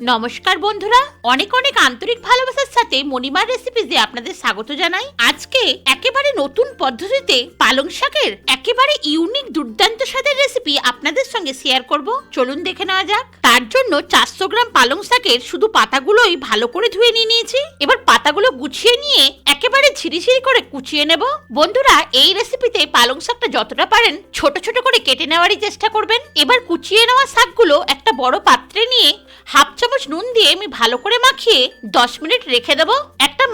নমস্কার বন্ধুরা। অনেক অনেক আন্তরিক ভালোবাসার সাথে মণিমার রেসিপিজে আপনাদের স্বাগত জানাই। আজকে একেবারে নতুন পদ্ধতিতে পালং শাকের একেবারে ইউনিক দুর্দান্ত স্বাদের রেসিপি আপনাদের সঙ্গে শেয়ার করব। চলুন দেখে নেওয়া যাক। তার জন্য চারশো গ্রাম পালং শাকের শুধু পাতাগুলোই ভালো করে ধুয়ে নিয়ে নিয়েছি। এবার পাতাগুলো গুছিয়ে নিয়ে একেবারে ঝিরিঝিরি করে কুচিয়ে নেব। বন্ধুরা, এই রেসিপিতে পালং শাকটা যতটা পারেন ছোট ছোট করে কেটে নেওয়ারই চেষ্টা করবেন। এবার কুচিয়ে নেওয়া শাকগুলো একটা বড় পাত্রে নিয়ে হাফ চামচ নুন দিয়ে আমি ভালো করে মাখিয়ে দশ মিনিট রেখে দেবো।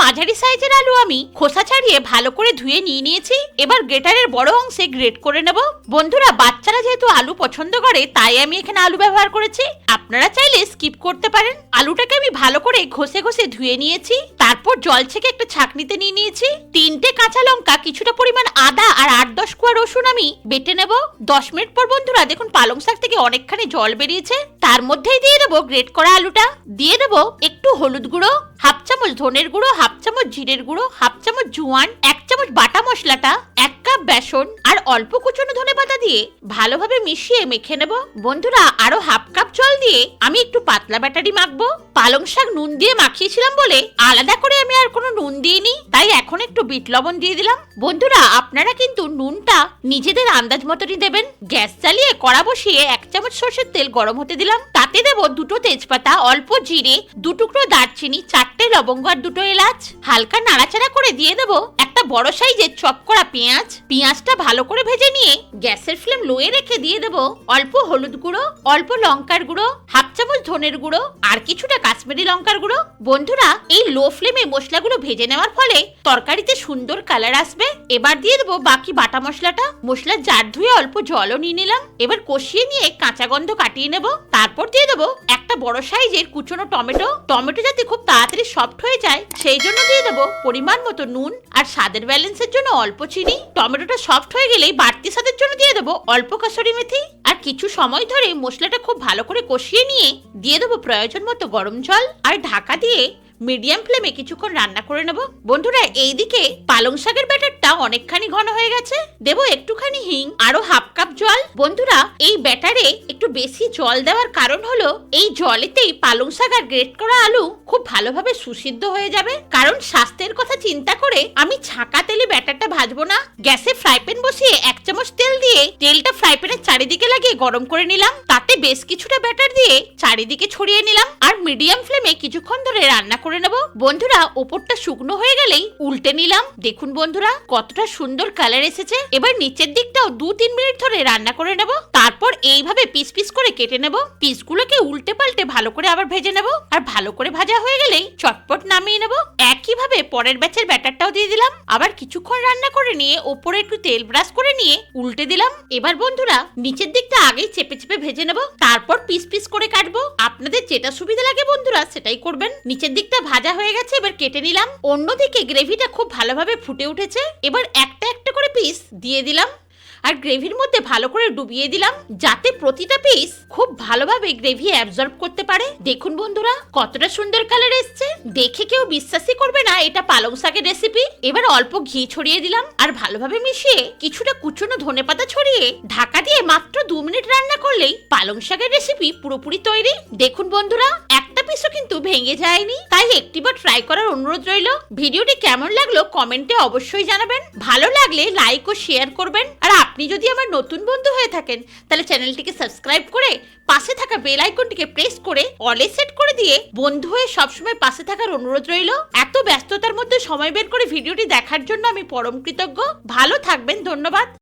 মাঝারি সাইজের আলু আমি খোসা ছাড়িয়ে ভালো করে ধুয়ে নিয়ে নিয়েছি। এবার গ্রেটারের বড় অংশে গ্রেট করে নেব। বন্ধুরা, বাচ্চারা যেহেতু আলু পছন্দ করে, তাই আমি এখানে আলু ব্যবহার করেছি। আপনারা চাইলে স্কিপ করতে পারেন। আলুটাকে আমি ভালো করে ঘষে ঘষে ধুয়ে নিয়েছি। তারপর জল ছেঁকে একটা ছাকনিতে নিয়ে নিয়েছি। তিনটে কাঁচা লঙ্কা, কিছুটা পরিমাণ আদা আর আট দশ কুয়া রসুন আমি বেটে নেব। দশ মিনিট পর বন্ধুরা, দেখুন পালং শাক থেকে অনেকখানি জল বেরিয়েছে। তার মধ্যেই দিয়ে দেবো গ্রেট করা আলুটা। দিয়ে দেবো একটু হলুদ গুঁড়ো চামচ ধনের গুঁড়ো, হাফ চামচ জিরের গুঁড়ো, হাফ চামচ জোয়ান, এক চামচ বাটা মশলাটা, এক কাপ বেসন আর অল্প কুচনো ধনে পাতা দিয়ে ভালোভাবে মিশিয়ে মেখে নেব। বন্ধুরা, আরও হাফ কাপ জল দিয়ে আমি একটু পাতলা ব্যাটারি মাখবো। পালং শাক নুন দিয়ে মাখিয়েছিলাম বলে আলাদা করে আমি আর কোনো নুন দিইনি, তাই এখন একটু বিট লবণ দিয়ে দিলাম। বন্ধুরা, আপনারা কিন্তু নুনটা নিজেদের আন্দাজ মতনই দেবেন। গ্যাস চালিয়ে কড়া বসিয়ে এক চামচ সর্ষের তেল গরম হতে দিলাম। তাতে দেব দুটো তেজপাতা, অল্প জিরে, দু টুকরো দারচিনি, চারটে লবঙ্গ আর দুটো এলাচ। হালকা নাড়াচাড়া করে দিয়ে দেবো একটা বড় সাইজের চপ করা পেঁয়াজ, পেঁয়াজটা ভালো করে ভেজে নিয়ে গ্যাসের ফ্লেম লোয়ে রেখে দিয়ে দেব। অল্প হলুদ গুঁড়ো, অল্প লঙ্কার গুঁড়ো, হাফ চামচ ধনের গুঁড়ো, আর কিছুটা কাশ্মীরি লঙ্কার গুঁড়ো। বন্ধুরা, এই লো ফ্লেমে মশলাগুলো ভেজে নেওয়ার ফলে তরকারিতে সুন্দর কালার আসবে। এবার দিয়ে দেবো বাকি বাটা মশলাটা। মশলার জার ধুয়ে অল্প জলও নিয়ে নিলাম। এবার কষিয়ে নিয়ে কাঁচা গন্ধ কাটিয়ে নেব। তারপর দিয়ে দেবো একটা বড় সাইজের কুচনো টমেটো। টমেটো যাতে খুব তাড়াতাড়ি সফট হয়ে যায়, সেই জন্য দিয়ে দেবো পরিমাণ মতো নুন আর স্বাদের ব্যালেন্সের জন্য অল্প চিনি, টমেটোটা সফট হয়ে গেলেই বাড়তি স্বাদের জন্য দিয়ে দেবো অল্প কাসুরি মেথি। আর কিছু সময় ধরে মশলাটা খুব ভালো করে কষিয়ে নিয়ে দিয়ে দেবো প্রয়োজন মতো গরম জল। আর ঢাকা দিয়ে মিডিয়াম ফ্লেমে কিছুক্ষণ রান্না করে নেব। বন্ধুরা, এইদিকে পালং শাকের ব্যাটারটা অনেকখানি ঘন হয়ে গেছে। দেবো একটুখানি হিং, আরও হাফ কাপ জল। বন্ধুরা, এই ব্যাটারে একটু বেশি জল দেওয়ার কারণ হলো, এই জলেতেই পালং শাক আর গ্রেট করা আলু খুব ভালোভাবে সুসিদ্ধ হয়ে যাবে। কারণ স্বাস্থ্যের কথা চিন্তা করে আমি ছাকা তেলে ব্যাটারটা ভাজবো না। গ্যাসে ফ্রাই প্যান বসিয়ে এক চামচ তেল দিয়ে তেলটা ফ্রাই প্যানের চারিদিকে লাগিয়ে গরম করে নিলাম। তাতে বেশ কিছুটা ব্যাটার দিয়ে চারিদিকে ছড়িয়ে নিলাম। আর মিডিয়াম ফ্লেমে কিছুক্ষণ ধরে রান্না করে নেব। বন্ধুরা, ওপরটা শুকনো হয়ে গেলেই উল্টে নিলাম। দেখুন বন্ধুরা কতটা সুন্দর কালার এসেছে। এবার নিচের দিকটাও দু তিন মিনিট ধরে রান্না করে নেব। তারপর এইভাবে পিস পিস করে কেটে নেব। পিসগুলোকে উল্টে পাল্টে ভালো করে আবার ভেজে নেব। আর ভালো করে ভাজা হয়ে গেলেই চটপট নামিয়ে নেব। একইভাবে পরের ব্যাচের ব্যাটারটাও দিয়ে দিলাম। আবার কিছুক্ষণ রান্না করে নিয়ে ওপরে একটু তেল ব্রাশ করে নিয়ে উল্টে দিলাম। এবার বন্ধুরা, নিচের দিকটা আগেই চেপে চেপে ভেজে নেব। তারপর পিস পিস করে কাটবো। আপনাদের যেটা সুবিধা লাগে বন্ধুরা, সেটাই করবেন। নিচের দিকটা ভাজা হয়ে গেছে, এবার কেটে নিলাম। অন্যদিকে গ্রেভিটা খুব ভালোভাবে ফুটে উঠেছে। এবার একটা একটা করে পিস দিয়ে দিলাম আর গ্রেভির মধ্যে ভালো করে ডুবিয়ে দিলাম যাতে প্রতিটা পিস খুব ভালোভাবে গ্রেভি অ্যাবজর্ব করতে পারে। দেখুন বন্ধুরা, কতটা সুন্দর কালার এসছে। দেখে কেউ বিশ্বাসই করবে না এটা পালং শাকের রেসিপি এবার অল্প ঘি ছড়িয়ে দিলাম আর ভালোভাবে মিশিয়ে কিছুটা কুচনো ধনেপাতা ছড়িয়ে ঢাকা দিয়ে মাত্র দু মিনিট রান্না করলেই পালং শাকের রেসিপি পুরোপুরি তৈরি। দেখুন বন্ধুরা, একটা পিসও কিন্তু ভেঙে যায়নি। তাই একটিবার ট্রাই করার অনুরোধ রইল। ভিডিওটি কেমন লাগল কমেন্টে অবশ্যই জানাবেন। ভালো লাগলে লাইক ও শেয়ার করবেন। আর আপনি যদি আমার নতুন বন্ধু হয়ে থাকেন, তাহলে চ্যানেলটিকে সাবস্ক্রাইব করে পাশে থাকা বেল আইকনটিকে প্রেস করে অলে সেট করে দিয়ে বন্ধু হয়ে সবসময় পাশে থাকার অনুরোধ রইল। এত ব্যস্ততার মধ্যে সময় বের করে ভিডিওটি দেখার জন্য আমি পরম কৃতজ্ঞ। ভালো থাকবেন, ধন্যবাদ।